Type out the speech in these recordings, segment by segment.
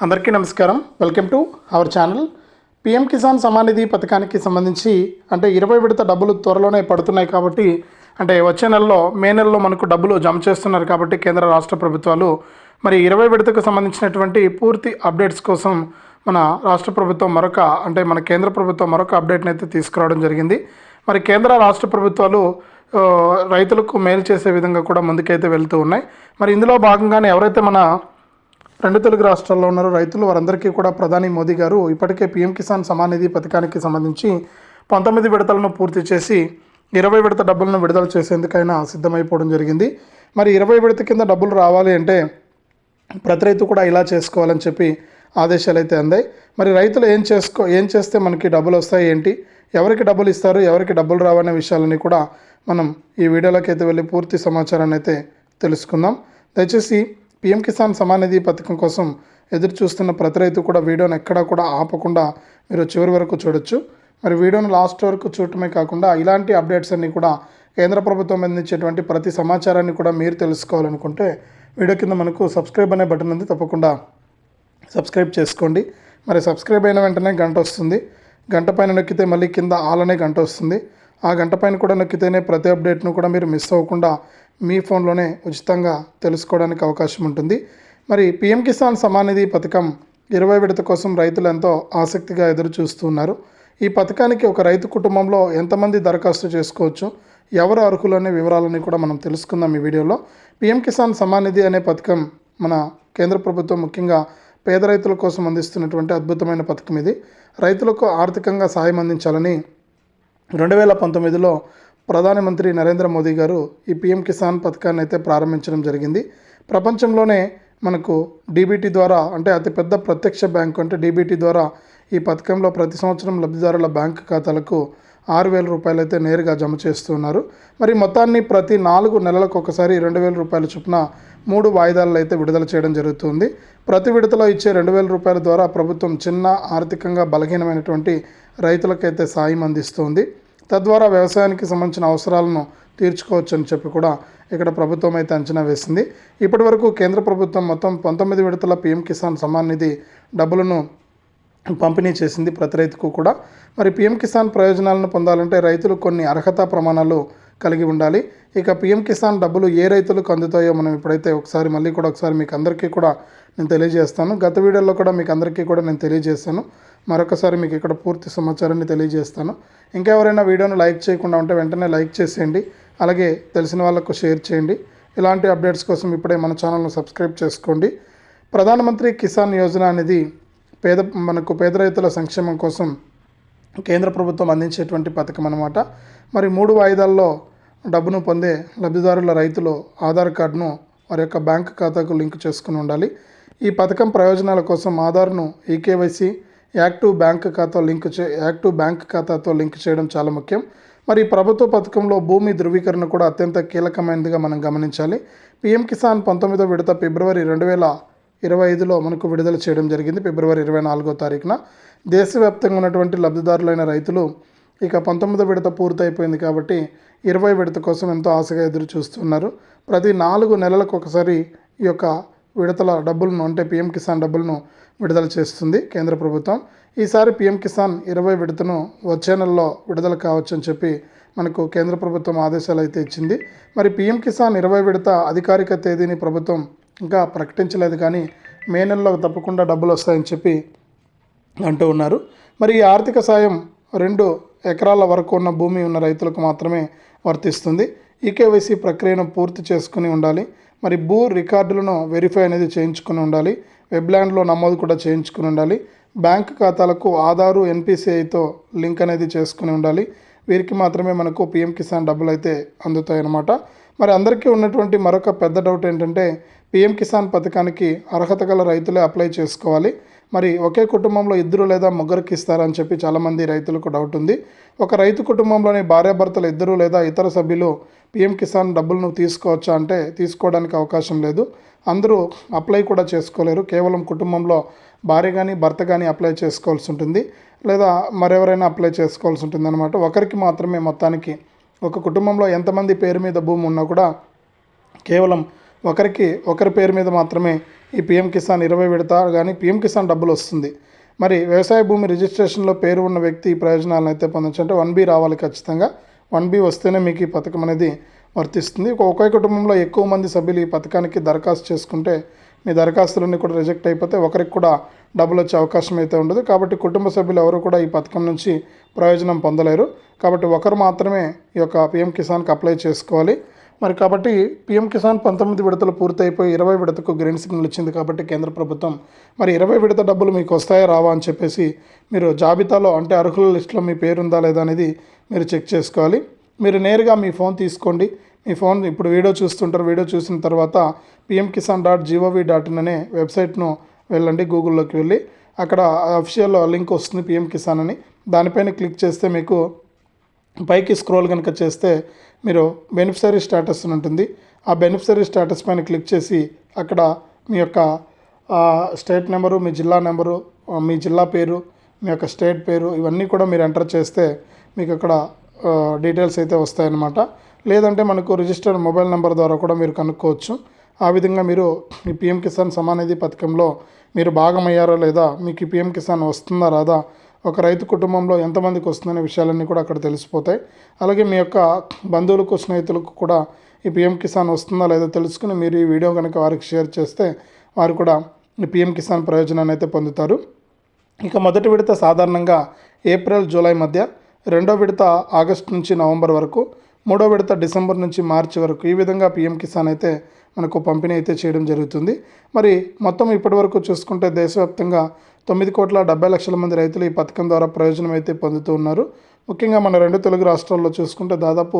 అందరికీ నమస్కారం. Welcome to our channel. PM Kisan Samman Nidhi పథకానికి సంబంధించి అంటే ఇరవై విడత డబ్బులు త్వరలోనే పడుతున్నాయి కాబట్టి అంటే వచ్చే నెలలో మే నెలలో మనకు డబ్బులు జమ చేస్తున్నారు కాబట్టి కేంద్ర రాష్ట్ర ప్రభుత్వాలు. మరి ఇరవై విడతకు సంబంధించినటువంటి పూర్తి అప్డేట్స్ కోసం మన రాష్ట్ర ప్రభుత్వం మరొక అంటే మన కేంద్ర ప్రభుత్వం మరొక అప్డేట్ని అయితే తీసుకురావడం జరిగింది. మరి కేంద్ర రాష్ట్ర ప్రభుత్వాలు రైతులకు మేలు చేసే విధంగా కూడా ముందుకైతే వెళ్తూ ఉన్నాయి. మరి ఇందులో భాగంగానే ఎవరైతే మన రెండు తెలుగు రాష్ట్రాల్లో ఉన్నారు రైతులు వారందరికీ కూడా ప్రధాని మోదీ గారు ఇప్పటికే పీఎం కిసాన్ సమాన్ నిధి పథకానికి సంబంధించి పంతొమ్మిది విడతలను పూర్తి చేసి ఇరవై విడత డబ్బులను విడుదల చేసేందుకైనా సిద్ధమైపోవడం జరిగింది. మరి ఇరవై విడత కింద డబ్బులు రావాలి అంటే ప్రతి రైతు కూడా ఇలా చేసుకోవాలని చెప్పి ఆదేశాలు అయితే అందాయి. మరి రైతులు ఏం చేసుకో ఏం చేస్తే మనకి డబ్బులు వస్తాయి ఏంటి? ఎవరికి డబ్బులు ఇస్తారు? ఎవరికి డబ్బులు రావనే విషయాలని కూడా మనం ఈ వీడియోలోకి అయితే వెళ్ళి పూర్తి సమాచారాన్ని అయితే తెలుసుకుందాం. దయచేసి పిఎం కిసాన్ సమానిధి పథకం కోసం ఎదురు చూస్తున్న ప్రతి రైతు కూడా వీడియోని ఎక్కడా కూడా ఆపకుండా మీరు చివరి వరకు చూడొచ్చు. మరి వీడియోను లాస్ట్ వరకు చూడటమే కాకుండా ఇలాంటి అప్డేట్స్ అన్నీ కూడా కేంద్ర ప్రభుత్వం అందించేటువంటి ప్రతి సమాచారాన్ని కూడా మీరు తెలుసుకోవాలనుకుంటే వీడియో కింద మనకు సబ్స్క్రైబ్ అనే బటన్ ఉంది. తప్పకుండా సబ్స్క్రైబ్ చేసుకోండి. మరి సబ్స్క్రైబ్ అయిన వెంటనే గంట వస్తుంది. గంట పైన నొక్కితే మళ్ళీ కింద ఆల్ అనే గంట వస్తుంది. ఆ గంట పైన కూడా నొక్కితేనే ప్రతి అప్డేట్ను కూడా మీరు మిస్ అవ్వకుండా మీ ఫోన్లోనే ఉచితంగా తెలుసుకోవడానికి అవకాశం ఉంటుంది. మరి పిఎం కిసాన్ సమానిధి పథకం ఇరవై విడత కోసం రైతులు ఎంతో ఆసక్తిగా ఎదురు చూస్తున్నారు ఈ పథకానికి ఒక రైతు కుటుంబంలో ఎంతమంది దరఖాస్తు చేసుకోవచ్చు? ఎవరు అర్హులు అనే వివరాలని కూడా మనం తెలుసుకుందాం ఈ వీడియోలో. పిఎం కిసాన్ సమానిధి అనే పథకం మన కేంద్ర ప్రభుత్వం ముఖ్యంగా పేద రైతుల కోసం అందిస్తున్నటువంటి అద్భుతమైన పథకం ఇది. రైతులకు ఆర్థికంగా సాయం అందించాలని రెండు వేల పంతొమ్మిదిలో ప్రధానమంత్రి నరేంద్ర మోదీ గారు ఈ పిఎం కిసాన్ పథకాన్ని అయితే ప్రారంభించడం జరిగింది. ప్రపంచంలోనే మనకు డీబీటీ ద్వారా అంటే అతిపెద్ద ప్రత్యక్ష బ్యాంకు అంటే డీబీటీ ద్వారా ఈ పథకంలో ప్రతి సంవత్సరం లబ్ధిదారుల బ్యాంకు ఖాతాలకు ఆరు వేల రూపాయలు అయితే నేరుగా జమ చేస్తున్నారు. మరి మొత్తాన్ని ప్రతి నాలుగు నెలలకు ఒకసారి రెండు వేల రూపాయల చొప్పున మూడు వాయిదాలలో అయితే విడుదల చేయడం జరుగుతుంది. ప్రతి విడతలో ఇచ్చే రెండు వేల రూపాయల ద్వారా ప్రభుత్వం చిన్న ఆర్థికంగా బలహీనమైనటువంటి రైతులకైతే సాయం అందిస్తుంది. తద్వారా వ్యవసాయానికి సంబంధించిన అవసరాలను తీర్చుకోవచ్చు అని చెప్పి కూడా ఇక్కడ ప్రభుత్వం అయితే అంచనా వేసింది. ఇప్పటి వరకు కేంద్ర ప్రభుత్వం మొత్తం పంతొమ్మిది విడతల పీఎం కిసాన్ సమ్మాన్ నిధి డబ్బులను పంపిణీ చేసింది ప్రతి రైతుకు కూడా. మరి పిఎం కిసాన్ ప్రయోజనాలను పొందాలంటే రైతులు కొన్ని అర్హత ప్రమాణాలు కలిగి ఉండాలి. ఇక పిఎం కిసాన్ డబ్బులు ఏ రైతులకు అందుతాయో మనం ఇప్పుడైతే ఒకసారి మళ్ళీ కూడా ఒకసారి మీకు అందరికీ కూడా నేను తెలియజేస్తాను. గత వీడియోలో కూడా మీకు అందరికీ కూడా నేను తెలియజేస్తాను మరొకసారి మీకు ఇక్కడ పూర్తి సమాచారాన్ని తెలియజేస్తాను. ఇంకా ఎవరైనా వీడియోను లైక్ చేయకుండా ఉంటే వెంటనే లైక్ చేసేయండి. అలాగే తెలిసిన వాళ్ళకు షేర్ చేయండి. ఇలాంటి అప్డేట్స్ కోసం ఇప్పుడే మన ఛానల్ను సబ్స్క్రైబ్ చేసుకోండి. ప్రధానమంత్రి కిసాన్ యోజన అనేది పేద మనకు పేద రైతుల సంక్షేమం కోసం కేంద్ర ప్రభుత్వం అందించేటువంటి పథకం అనమాట మరి మూడు వాయిదాల్లో డబ్బును పొందే లబ్ధిదారుల రైతులు ఆధార్ కార్డును వారి యొక్క బ్యాంక్ ఖాతాకు లింక్ చేసుకుని ఉండాలి. ఈ పథకం ప్రయోజనాల కోసం ఆధార్ను ఈకేవైసీ యాక్టివ్ బ్యాంక్ ఖాతా లింక్ చే యాక్టివ్ బ్యాంక్ ఖాతాతో లింక్ చేయడం చాలా ముఖ్యం. మరి ప్రభుత్వ పథకంలో భూమి ధృవీకరణ కూడా అత్యంత కీలకమైనదిగా మనం గమనించాలి. పిఎం కిసాన్ పంతొమ్మిదో విడత ఫిబ్రవరి రెండు వేల ఇరవై ఐదులో మనకు విడుదల చేయడం జరిగింది. ఫిబ్రవరి ఇరవై నాలుగో తారీఖున దేశవ్యాప్తంగా ఉన్నటువంటి లబ్ధిదారులైన రైతులు ఇక పంతొమ్మిదో విడత పూర్తయిపోయింది కాబట్టి ఇరవై విడత కోసం ఎంతో ఆశగా ఎదురు చూస్తున్నారు. ప్రతి నాలుగు నెలలకు ఒకసారి ఈ యొక్క విడతల డబ్బులను అంటే పిఎం కిసాన్ డబ్బులను విడుదల చేస్తుంది కేంద్ర ప్రభుత్వం. ఈసారి పీఎం కిసాన్ ఇరవై విడతను వచ్చే నెలలో విడుదల కావచ్చని చెప్పి మనకు కేంద్ర ప్రభుత్వం ఆదేశాలు అయితే ఇచ్చింది. మరి పీఎం కిసాన్ ఇరవై విడత అధికారిక తేదీని ప్రభుత్వం ఇంకా ప్రకటించలేదు కానీ మే నెలలో తప్పకుండా డబ్బులు వస్తాయని చెప్పి అంటూ ఉన్నారు. మరి ఈ ఆర్థిక సాయం రెండు ఎకరాల వరకు ఉన్న భూమి ఉన్న రైతులకు మాత్రమే వర్తిస్తుంది. ఈకేవైసీ ప్రక్రియను పూర్తి చేసుకుని ఉండాలి. మరి భూ రికార్డులను వెరిఫై అనేది చేయించుకుని ఉండాలి. వెబ్లాండ్లో నమోదు కూడా చేయించుకుని ఉండాలి. బ్యాంక్ ఖాతాలకు ఆధారు ఎన్పిసిఐతో లింక్ అనేది చేసుకుని ఉండాలి. వీరికి మాత్రమే మనకు పిఎం కిసాన్ డబ్బులు అయితే అందుతాయి అన్నమాట మరి అందరికీ ఉన్నటువంటి మరొక పెద్ద డౌట్ ఏంటంటే పిఎం కిసాన్ పథకానికి అర్హత గల రైతులే అప్లై చేసుకోవాలి. మరి ఒకే కుటుంబంలో ఇద్దరు లేదా ముగ్గురికి ఇస్తారని చెప్పి చాలామంది రైతులకు డౌట్ ఉంది. ఒక రైతు కుటుంబంలోని భార్యాభర్తలు ఇద్దరు లేదా ఇతర సభ్యులు పిఎం కిసాన్ డబ్బులను తీసుకోవచ్చా అంటే తీసుకోవడానికి అవకాశం లేదు. అందరూ అప్లై కూడా చేసుకోలేరు. కేవలం కుటుంబంలో భార్య కానీ భర్త కానీ అప్లై చేసుకోవాల్సి ఉంటుంది. లేదా మరెవరైనా అప్లై చేసుకోవాల్సి ఉంటుంది అనమాట ఒకరికి మాత్రమే మొత్తానికి ఒక కుటుంబంలో ఎంతమంది పేరు మీద భూమి ఉన్నా కూడా కేవలం ఒకరికి ఒకరి పేరు మీద మాత్రమే ఈ పిఎం కిసాన్ ఇరవై విడత కానీ పిఎం కిసాన్ డబ్బులు వస్తుంది. మరి వ్యవసాయ భూమి రిజిస్ట్రేషన్లో పేరు ఉన్న వ్యక్తి ఈ ప్రయోజనాలను అయితే పొందొచ్చు అంటే వన్ బి రావాలి ఖచ్చితంగా. వన్ బి వస్తేనే మీకు ఈ పథకం అనేది వర్తిస్తుంది. ఒకే కుటుంబంలో ఎక్కువ మంది సభ్యులు ఈ పథకానికి దరఖాస్తు చేసుకుంటే మీ దరఖాస్తులన్నీ కూడా రిజెక్ట్ అయిపోతే ఒకరికి కూడా డబ్బులు వచ్చే అవకాశం అయితే ఉండదు. కాబట్టి కుటుంబ సభ్యులు ఎవరు కూడా ఈ పథకం నుంచి ప్రయోజనం పొందలేరు. కాబట్టి ఒకరు మాత్రమే ఈ యొక్క పిఎం కిసాన్కి అప్లై చేసుకోవాలి. మరి కాబట్టి పీఎం కిసాన్ పంతొమ్మిది విడతలు పూర్తయిపోయి ఇరవై విడతకు గ్రీన్ సిగ్నల్ ఇచ్చింది కాబట్టి కేంద్ర ప్రభుత్వం. మరి ఇరవై విడత డబ్బులు మీకు వస్తాయా రావా అని చెప్పేసి మీరు జాబితాలో అంటే అర్హుల లిస్టులో మీ పేరు ఉందా లేదా అనేది మీరు చెక్ చేసుకోవాలి. మీరు నేరుగా మీ ఫోన్ తీసుకోండి. మీ ఫోన్ ఇప్పుడు వీడియో చూస్తుంటారు. వీడియో చూసిన తర్వాత PM Kisan dot GOV dot in అనే వెబ్సైట్ను వెళ్ళండి గూగుల్లోకి వెళ్ళి. అక్కడ అఫిషియల్ లింక్ వస్తుంది పిఎం కిసాన్ అని. దానిపైన క్లిక్ చేస్తే మీకు పైకి స్క్రోల్ కనుక చేస్తే మీరు బెనిఫిషరీ స్టేటస్ అని ఉంటుంది. ఆ బెనిఫిషరీ స్టేటస్ పైన క్లిక్ చేసి అక్కడ మీ యొక్క స్టేట్ నెంబరు మీ జిల్లా నెంబరు మీ జిల్లా పేరు మీ యొక్క స్టేట్ పేరు ఇవన్నీ కూడా మీరు ఎంటర్ చేస్తే మీకు అక్కడ డీటెయిల్స్ అయితే వస్తాయన్నమాట. లేదంటే మనకు రిజిస్టర్డ్ మొబైల్ నెంబర్ ద్వారా కూడా మీరు కనుక్కోవచ్చు. ఆ విధంగా మీరు ఈ పిఎం కిసాన్ సమానిధి పథకంలో మీరు భాగమయ్యారా లేదా మీకు పిఎం కిసాన్ వస్తుందా రాదా ఒక రైతు కుటుంబంలో ఎంతమందికి వస్తుందనే విషయాలన్నీ కూడా అక్కడ తెలిసిపోతాయి. అలాగే మీ యొక్క బంధువులకు స్నేహితులకు కూడా ఈ పిఎం కిసాన్ వస్తుందా లేదో తెలుసుకుని మీరు ఈ వీడియో కనుక వారికి షేర్ చేస్తే వారు కూడా ఈ పిఎం కిసాన్ ప్రయోజనాన్ని అయితే పొందుతారు. ఇక మొదటి విడత సాధారణంగా ఏప్రిల్ జూలై మధ్య రెండో విడత ఆగస్ట్ నుంచి నవంబర్ వరకు మూడో విడత డిసెంబర్ నుంచి మార్చి వరకు ఈ విధంగా పిఎం కిసాన్ అయితే మనకు పంపిణీ అయితే చేయడం జరుగుతుంది. మరి మొత్తం ఇప్పటి వరకు చూసుకుంటే దేశవ్యాప్తంగా తొమ్మిది కోట్ల డెబ్బై లక్షల మంది రైతులు ఈ పథకం ద్వారా ప్రయోజనం అయితే పొందుతూ ఉన్నారు. ముఖ్యంగా మన రెండు తెలుగు రాష్ట్రాల్లో చూసుకుంటే దాదాపు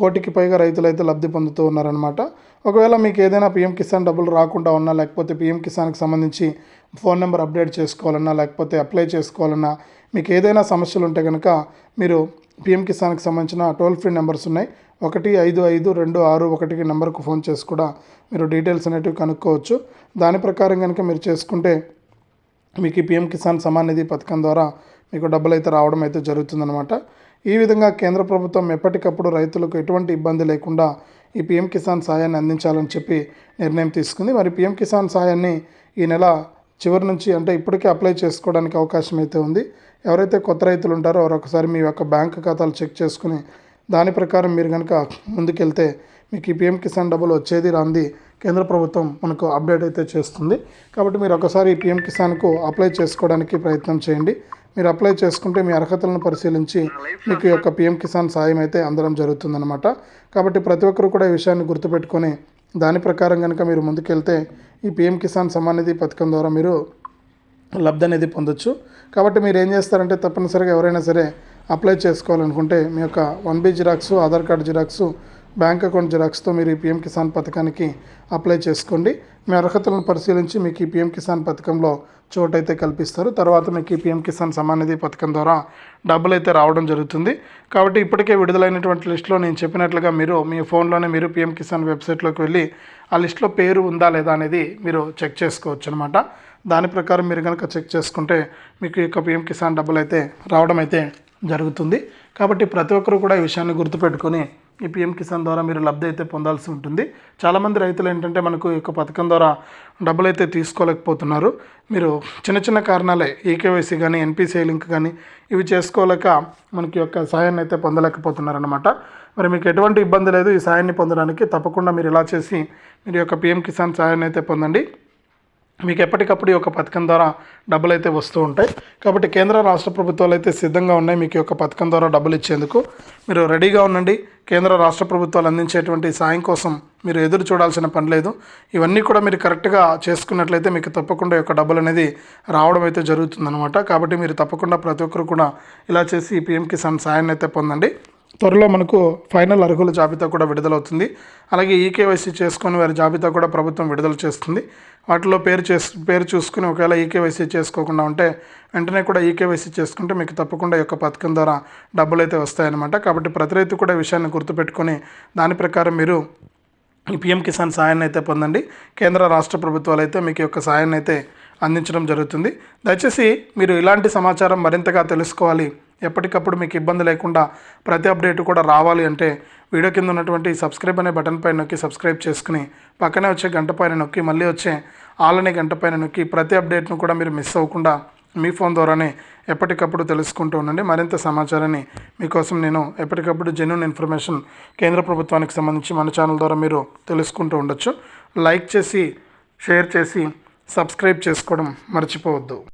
కోటికి పైగా రైతులు అయితే లబ్ధి పొందుతూ ఉన్నారనమాట ఒకవేళ మీకు ఏదైనా పిఎం కిసాన్ డబ్బులు రాకుండా ఉన్నా లేకపోతే పిఎం కిసాన్కి సంబంధించి ఫోన్ నెంబర్ అప్డేట్ చేసుకోవాలన్నా లేకపోతే అప్లై చేసుకోవాలన్నా మీకు ఏదైనా సమస్యలు ఉంటే కనుక మీరు పిఎం కిసాన్కి సంబంధించిన టోల్ ఫ్రీ నెంబర్స్ ఉన్నాయి. ఒకటి ఐదు ఐదు రెండు ఆరు ఒకటికి నెంబర్కు ఫోన్ చేసి కూడా మీరు డీటెయిల్స్ అనేటివి కనుక్కోవచ్చు. దాని ప్రకారం కనుక మీరు చేసుకుంటే మీకు ఈ పిఎం కిసాన్ సమాన్ నిధి పథకం ద్వారా మీకు డబ్బులు అయితే రావడం అయితే జరుగుతుందన్నమాట. ఈ విధంగా కేంద్ర ప్రభుత్వం ఎప్పటికప్పుడు రైతులకు ఎటువంటి ఇబ్బంది లేకుండా ఈ పిఎం కిసాన్ సాయాన్ని అందించాలని చెప్పి నిర్ణయం తీసుకుంది. మరి పిఎం కిసాన్ సాయాన్ని ఈ నెల చివరి నుంచి అంటే ఇప్పటికే అప్లై చేసుకోవడానికి అవకాశం అయితే ఉంది. ఎవరైతే కొత్త రైతులు ఉంటారో వారు ఒకసారి మీ యొక్క బ్యాంక్ ఖాతాలు చెక్ చేసుకుని దాని ప్రకారం మీరు కనుక ముందుకెళ్తే మీకు ఈ పిఎం కిసాన్ డబ్బులు వచ్చేది రాంది కేంద్ర ప్రభుత్వం మనకు అప్డేట్ అయితే చేస్తుంది. కాబట్టి మీరు ఒకసారి పిఎం కిసాన్కు అప్లై చేసుకోవడానికి ప్రయత్నం చేయండి. మీరు అప్లై చేసుకుంటే మీ అర్హతలను పరిశీలించి మీకు యొక్క పిఎం కిసాన్ సాయం అయితే అందడం జరుగుతుందన్నమాట. కాబట్టి ప్రతి ఒక్కరు కూడా ఈ విషయాన్ని గుర్తుపెట్టుకొని దాని ప్రకారం కనుక మీరు ముందుకెళ్తే ఈ పిఎం కిసాన్ సమ్మాన్ నిధి పథకం ద్వారా మీరు లబ్ధి అనేది పొందొచ్చు. కాబట్టి మీరు ఏం చేస్తారంటే తప్పనిసరిగా ఎవరైనా సరే అప్లై చేసుకోవాలనుకుంటే మీ యొక్క one B xerox Aadhaar card xerox bank account జిరాక్స్తో మీరు ఈ పిఎం కిసాన్ పథకానికి అప్లై చేసుకోండి. మీ అర్హతలను పరిశీలించి మీకు ఈ పిఎం కిసాన్ పథకంలో చోటు అయితే కల్పిస్తారు. తర్వాత మీకు ఈ పిఎం కిసాన్ సమానిధి నిధి పథకం ద్వారా డబ్బులు అయితే రావడం జరుగుతుంది. కాబట్టి ఇప్పటికే విడుదలైనటువంటి లిస్టులో నేను చెప్పినట్లుగా మీరు మీ ఫోన్లోనే మీరు పిఎం కిసాన్ వెబ్సైట్లోకి వెళ్ళి ఆ లిస్టులో పేరు ఉందా లేదా అనేది మీరు చెక్ చేసుకోవచ్చు అనమాట దాని ప్రకారం మీరు కనుక చెక్ చేసుకుంటే మీకు ఈ యొక్క పిఎం కిసాన్ డబ్బులు అయితే రావడం అయితే జరుగుతుంది. కాబట్టి ప్రతి ఒక్కరు కూడా ఈ విషయాన్ని గుర్తుపెట్టుకొని ఈ పిఎం కిసాన్ ద్వారా మీరు లబ్ధి అయితే పొందాల్సి ఉంటుంది. చాలామంది రైతులు ఏంటంటే మనకు ఈ యొక్క పథకం ద్వారా డబ్బులు అయితే తీసుకోలేకపోతున్నారు. మీరు చిన్న చిన్న కారణాలే ఈకేవైసీ కానీ ఎన్పిసిఐ లింక్ కానీ ఇవి చేసుకోలేక మనకి యొక్క సాయాన్ని అయితే పొందలేకపోతున్నారనమాట మరి మీకు ఎటువంటి ఇబ్బంది లేదు ఈ సాయాన్ని పొందడానికి తప్పకుండా మీరు ఇలా చేసి మీరు యొక్క పిఎం కిసాన్ సాయాన్ని అయితే పొందండి. మీకు ఎప్పటికప్పుడు ఈ యొక్క పథకం ద్వారా డబ్బులు అయితే వస్తూ ఉంటాయి. కాబట్టి కేంద్ర రాష్ట్ర ప్రభుత్వాలు అయితే సిద్ధంగా ఉన్నాయి మీకు యొక్క పథకం ద్వారా డబ్బులు ఇచ్చేందుకు. మీరు రెడీగా ఉండండి. కేంద్ర రాష్ట్ర ప్రభుత్వాలు అందించేటువంటి సాయం కోసం మీరు ఎదురు చూడాల్సిన పని లేదు. ఇవన్నీ కూడా మీరు కరెక్ట్గా చేసుకున్నట్లయితే మీకు తప్పకుండా యొక్క డబ్బులు అనేది రావడం అయితే జరుగుతుందన్నమాట. కాబట్టి మీరు తప్పకుండా ప్రతి ఒక్కరు కూడా ఇలా చేసి ఈ పిఎం కిసాన్ సాయాన్ని అయితే పొందండి. త్వరలో మనకు ఫైనల్ అర్హుల జాబితా కూడా విడుదలవుతుంది. అలాగే ఈకేవైసీ చేసుకొని వారి జాబితా కూడా ప్రభుత్వం విడుదల చేస్తుంది. వాటిలో పేరు చేస్ పేరు చూసుకుని ఒకవేళ ఈకేవైసీ చేసుకోకుండా ఉంటే వెంటనే కూడా ఈకేవైసీ చేసుకుంటే మీకు తప్పకుండా యొక్క పథకం ద్వారా డబ్బులు అయితే వస్తాయన్నమాట. కాబట్టి ప్రతి రైతు కూడా విషయాన్ని గుర్తుపెట్టుకొని దాని ప్రకారం మీరు ఈ పిఎం కిసాన్ సాయాన్ని అయితే పొందండి. కేంద్ర రాష్ట్ర ప్రభుత్వాలు అయితే మీకు యొక్క సాయాన్ని అయితే అందించడం జరుగుతుంది. దయచేసి మీరు ఇలాంటి సమాచారం మరింతగా తెలుసుకోవాలి. ఎప్పటికప్పుడు మీకు ఇబ్బంది లేకుండా ప్రతి అప్డేట్ కూడా రావాలి అంటే వీడియో కింద ఉన్నటువంటి సబ్స్క్రైబ్ అనే బటన్ పైన నొక్కి సబ్స్క్రైబ్ చేసుకుని పక్కనే వచ్చే గంట పైన నొక్కి మళ్ళీ వచ్చే ఆల్ అనే గంట పైన నొక్కి ప్రతి అప్డేట్ను కూడా మీరు మిస్ అవ్వకుండా మీ ఫోన్ ద్వారానే ఎప్పటికప్పుడు తెలుసుకుంటూ ఉండండి. మరింత సమాచారాన్ని మీకోసం నేను ఎప్పటికప్పుడు జెన్యున్ ఇన్ఫర్మేషన్ కేంద్ర ప్రభుత్వానికి సంబంధించి మన ఛానల్ ద్వారా మీరు తెలుసుకుంటూ ఉండొచ్చు. లైక్ చేసి షేర్ చేసి సబ్స్క్రైబ్ చేసుకోవడం మర్చిపోవద్దు.